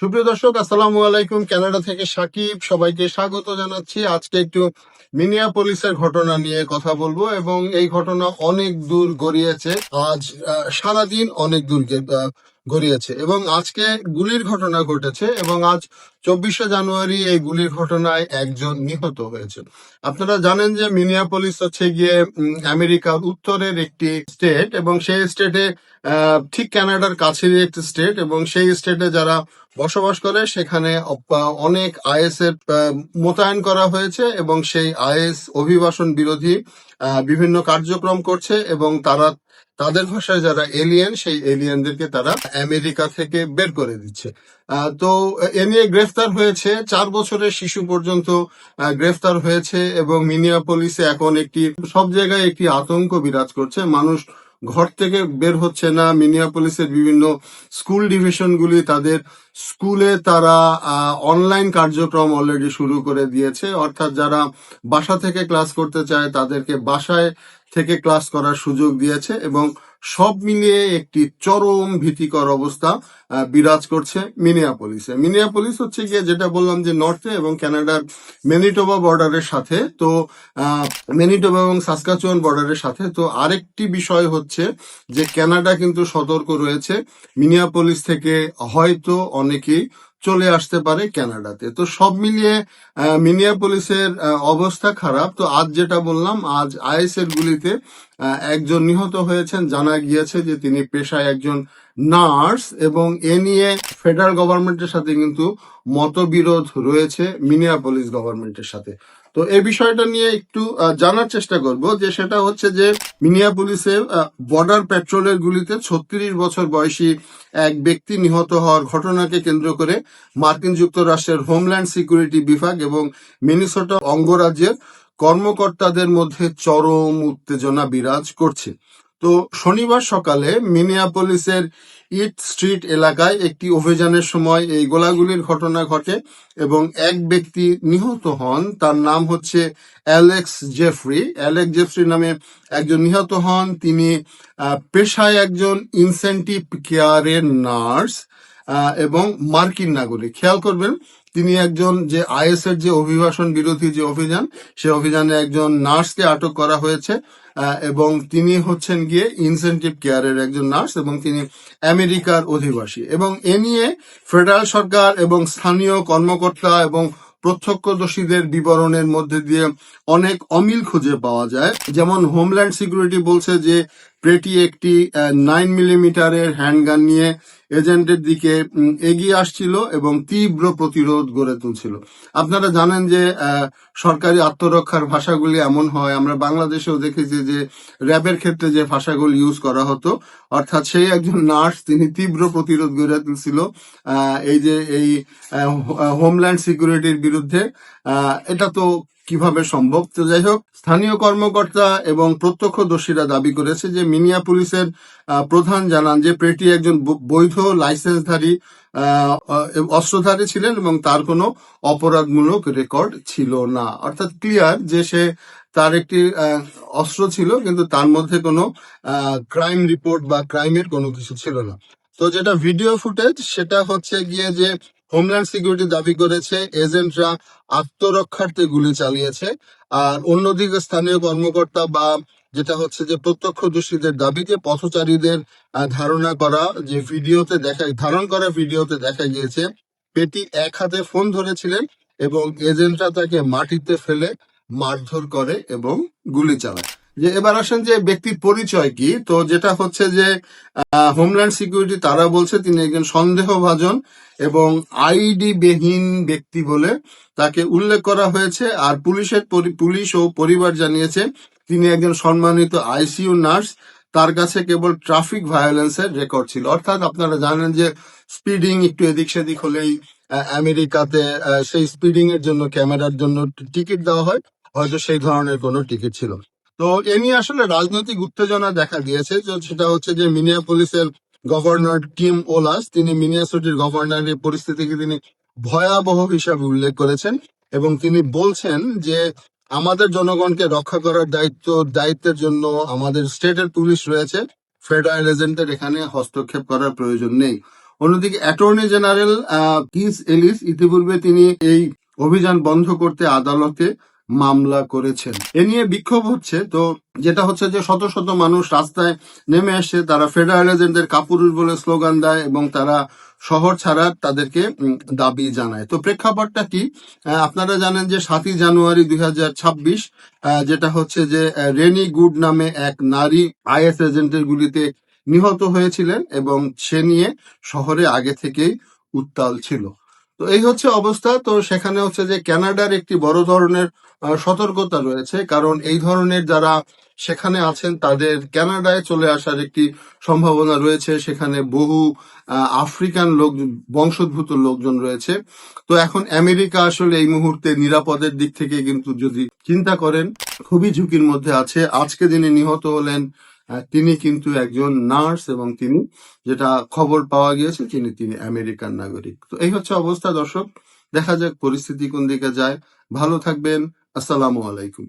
সুপ্রিয় দর্শক, আসসালামু আলাইকুম। কানাডা থেকে সাকিব, সবাইকে স্বাগত জানাচ্ছি। আজকে একটু মিনিয়া পুলিশের ঘটনা নিয়ে কথা বলব এবং এই ঘটনা অনেক দূর গড়িয়েছে। আজ সারাদিন অনেক দূর গড়িয়েছে। এবং আজকে গুলির ঘটনা ঘটেছে এবং আজ চব্বিশে জানুয়ারি এই গুলির ঘটনায় একজন নিহত হয়েছে আপনারা জানেন যে মিনিয়াপলিস হচ্ছে গিয়ে আমেরিকার উত্তরের একটি স্টেট এবং সেই স্টেটে ঠিক কানাডার কাছেরই একটি স্টেট এবং সেই স্টেটে যারা বসবাস করে সেখানে অনেক আইএস এর মোতায়েন করা হয়েছে এবং সেই আইএস অভিবাসন বিরোধী বিভিন্ন কার্যক্রম করছে এবং তারা তাদের ভাষায় যারা এলিয়েন সেই এলিয়েনদেরকে তারা আমেরিকা থেকে বের করে দিচ্ছে। তো এ নিয়ে গ্রেফতার হয়েছে, চার বছরের শিশু পর্যন্ত গ্রেফতার হয়েছে এবং মিনিয়াপলিসে এখন একটি, সব জায়গায় একটি আতঙ্ক বিরাজ করছে। মানুষ ঘর থেকে বের হচ্ছে না। মিনিয়াপলিসের বিভিন্ন স্কুল ডিভিশনগুলি তাদের স্কুলে তারা অনলাইন কার্যক্রম অলরেডি শুরু করে দিয়েছে। অর্থাৎ যারা বাসা থেকে ক্লাস করতে চায়, তাদেরকে বাসায় থেকে ক্লাস করার সুযোগ দিয়েছে এবং সব মিলিয়ে একটি চরম ভীতিকর অবস্থা বিরাজ করছে মিনিয়াপলিসে। মিনিয়াপলিস হচ্ছে গিয়ে যেটা বললাম যে নর্থে এবং কানাডার মেনিটোবা বর্ডারের সাথে, তো মেনিটোবা এবং সাসকাচুয়ান বর্ডারের সাথে। তো আরেকটি বিষয় হচ্ছে যে ক্যানাডা কিন্তু সতর্ক রয়েছে। মিনিয়াপলিস থেকে হয়তো অনেকেই চলে আসতে পারে ক্যানাডাতে। তো সব মিলিয়ে মিনিয়াপলিসের অবস্থা খারাপ। তো আজ যেটা বললাম, আজ আইএস এর গুলিতে একজন নিহত হয়েছেন। জানা গিয়েছে যে তিনি পেশায় একজন নার্স এবং এ নিয়ে ফেডারেল গভর্নমেন্টের সাথে কিন্তু মতবিরোধ রয়েছে মিনিয়াপলিস গভর্নমেন্টের সাথে। তো এই বিষয়টা নিয়ে একটু জানার চেষ্টা করব যে সেটা হচ্ছে যে মিনিয়া পুলিশের বর্ডার পেট্রোলের গুলিতে ছত্রিশ বছর বয়সী এক ব্যক্তি নিহত হওয়ার ঘটনাকে কেন্দ্র করে মার্কিন যুক্তরাষ্ট্রের হোমল্যান্ড সিকিউরিটি বিভাগ এবং মিনিসোটা অঙ্গরাজ্যের কর্মকর্তাদের মধ্যে চরম উত্তেজনা বিরাজ করছে। তো শনিবার সকালে মিনিয়াপলিসের ইট স্ট্রিট এলাকায় একটি অভিযানের সময় এই গোলাগুলির ঘটনা ঘটে এবং এক ব্যক্তি নিহত হন। তার নাম হচ্ছে অ্যালেক্স জেফরি। অ্যালেক্স জেফরি নামে একজন নিহত হন। তিনি পেশায় একজন ইনসেন্টিভ কেয়ারের নার্স এবং মার্কিন নাগরিক। খেয়াল করবেন তিনি একজন যে আইএস এর যে অভিবাসন বিরোধী যে অভিযান, সে অভিযানে একজন নার্সকে আটক করা হয়েছে এবং তিনি হচ্ছেন গিয়ে ইনসেন্টিভ কেয়ারের একজন নার্স এবং তিনি আমেরিকার অধিবাসী। এবং এ নিয়ে ফেডারেল সরকার এবং স্থানীয় কর্মকর্তা এবং প্রত্যক্ষদর্শীদের বিবরণের মধ্যে দিয়ে অনেক অমিল খুঁজে পাওয়া যায়। যেমন হোমল্যান্ড সিকিউরিটি বলছে যে প্রেটি একটি নাইন মিলিমিটারের হ্যান্ডগান নিয়ে এজেন্টের দিকে এগিয়ে আসছিল এবং তীব্র প্রতিরোধ গড়ে তুলছিল। আপনারা জানেন যে সরকারি আত্মরক্ষার ভাষাগুলি এমন হয়, আমরা বাংলাদেশেও দেখেছি যে, র্যাবের ক্ষেত্রে যে ভাষাগুলি ইউজ করা হতো, অর্থাৎ সেই একজন নার্স তিনি তীব্র প্রতিরোধ গড়ে তুলছিল এই যে, এই হোমল্যান্ড সিকিউরিটির বিরুদ্ধে এটা তো কীভাবে সম্ভব? তো যাই হোক, স্থানীয় কর্মকর্তা এবং প্রত্যক্ষদর্শীরা দাবি করেছে যে মিনিয়া পুলিশের প্রধান জানান যে প্রেটি একজন বৈধ লাইসেন্সধারী অস্ত্রধারী ছিলেন এবং তার কোনো অপরাধমূলক রেকর্ড ছিল না। অর্থাৎ ক্লিয়ার যে সে তার একটি অস্ত্র ছিল, কিন্তু তার মধ্যে কোনো ক্রাইম রিপোর্ট বা ক্রাইমের কোনো কিছু ছিল না। তো যেটা ভিডিও ফুটেজ, সেটা হচ্ছে গিয়ে যে হোমল্যান্ড সিকিউরিটি দাবি করেছে, এজেন্টরা আত্মরক্ষার্থে গুলি চালিয়েছে। আর অন্যদিকে স্থানীয় কর্মকর্তা বা যেটা হচ্ছে যে প্রত্যক্ষদর্শীদের দাবি যে পথচারীদের ধারণা করা যে ভিডিওতে দেখা, ধারণ করা ভিডিওতে দেখা গিয়েছে, পেটি এক হাতে ফোন ধরেছিলেন এবং এজেন্টরা তাকে মাটিতে ফেলে মারধর করে এবং গুলি চালায়। যে এবার আসেন যে ব্যক্তির পরিচয় কি? তো যেটা হচ্ছে যে হোমল্যান্ড সিকিউরিটি তারা বলছে তিনি একজন সন্দেহভাজন এবং আইডি বেহীন ব্যক্তি বলে তাকে উল্লেখ করা হয়েছে। আর পুলিশের পুলিশ ও পরিবার জানিয়েছে তিনি একজন সম্মানিত আইসিইউ নার্স। তার কাছে কেবল ট্রাফিক ভায়োলেন্সের রেকর্ড ছিল। অর্থাৎ আপনারা জানেন যে স্পিডিং একটু এদিক সেদিক হলেই আমেরিকাতে সেই স্পিডিং এর জন্য, ক্যামেরার জন্য টিকিট দেওয়া হয়। হয়তো সেই ধরনের কোনো টিকিট ছিল। তো এ নিয়ে আসলে রাজনৈতিক উত্তেজনা দেখা গিয়েছে। সেটা হচ্ছে যে মিনিয়া পুলিশের গভর্নর টিম ওলাস, তিনি মিনিয়াসিটির গভর্নরের পরিস্থিতিকে তিনি ভয়াবহ হিসাবে উল্লেখ করেছেন এবং তিনি বলছেন যে আমাদের জনগণকে রক্ষা করার দায়িত্ব, দায়িত্বের জন্য আমাদের স্টেটের পুলিশ রয়েছে, ফেডারেল এজেন্টের এখানে হস্তক্ষেপ করার প্রয়োজন নেই। অন্যদিকে অ্যাটর্নি জেনারেল কিস এলিস, ইতিপূর্বে তিনি এই অভিযান বন্ধ করতে আদালতে মামলা করেছেন। এ নিয়ে বিক্ষোভ হচ্ছে। তো যেটা হচ্ছে যে শত শত মানুষ রাস্তায় নেমে আসছে তারা ফেডারেল এজেন্টদের কাপুরুষ বলে স্লোগান দেয় এবং তারা শহর ছাড়ার তাদেরকে দাবি জানায়। তো প্রেক্ষাপটটা কি? আপনারা জানেন যে সাতই জানুয়ারি দু হাজার ছাব্বিশ যেটা হচ্ছে যে রেনি গুড নামে এক নারী আইএস এজেন্টের গুলিতে নিহত হয়েছিলেন এবং সে নিয়ে শহরে আগে থেকেই উত্তাল ছিল। তো এই হচ্ছে অবস্থা। তো সেখানে হচ্ছে যে কানাডার একটি বড় ধরনের সতর্কতা রয়েছে। কারণ এই ধরনের যারা সেখানে আছেন, তাদের কানাডায় চলে আসার একটি সম্ভাবনা রয়েছে। সেখানে বহু আফ্রিকান লোক, বংশোদ্ভূত লোকজন রয়েছে। তো এখন আমেরিকা আসলে এই মুহূর্তে নিরাপদের দিক থেকে কিন্তু যদি চিন্তা করেন, খুবই ঝুঁকির মধ্যে আছে। আজকে যিনি নিহত হলেন তিনি কিন্তু একজন নার্স এবং তিনি যেটা খবর পাওয়া গিয়েছে, তিনি তিনি আমেরিকান নাগরিক। তো এই হচ্ছে অবস্থা দর্শক। দেখা যাক পরিস্থিতি কোন দিকে যায়। ভালো থাকবেন। আসসালামু আলাইকুম।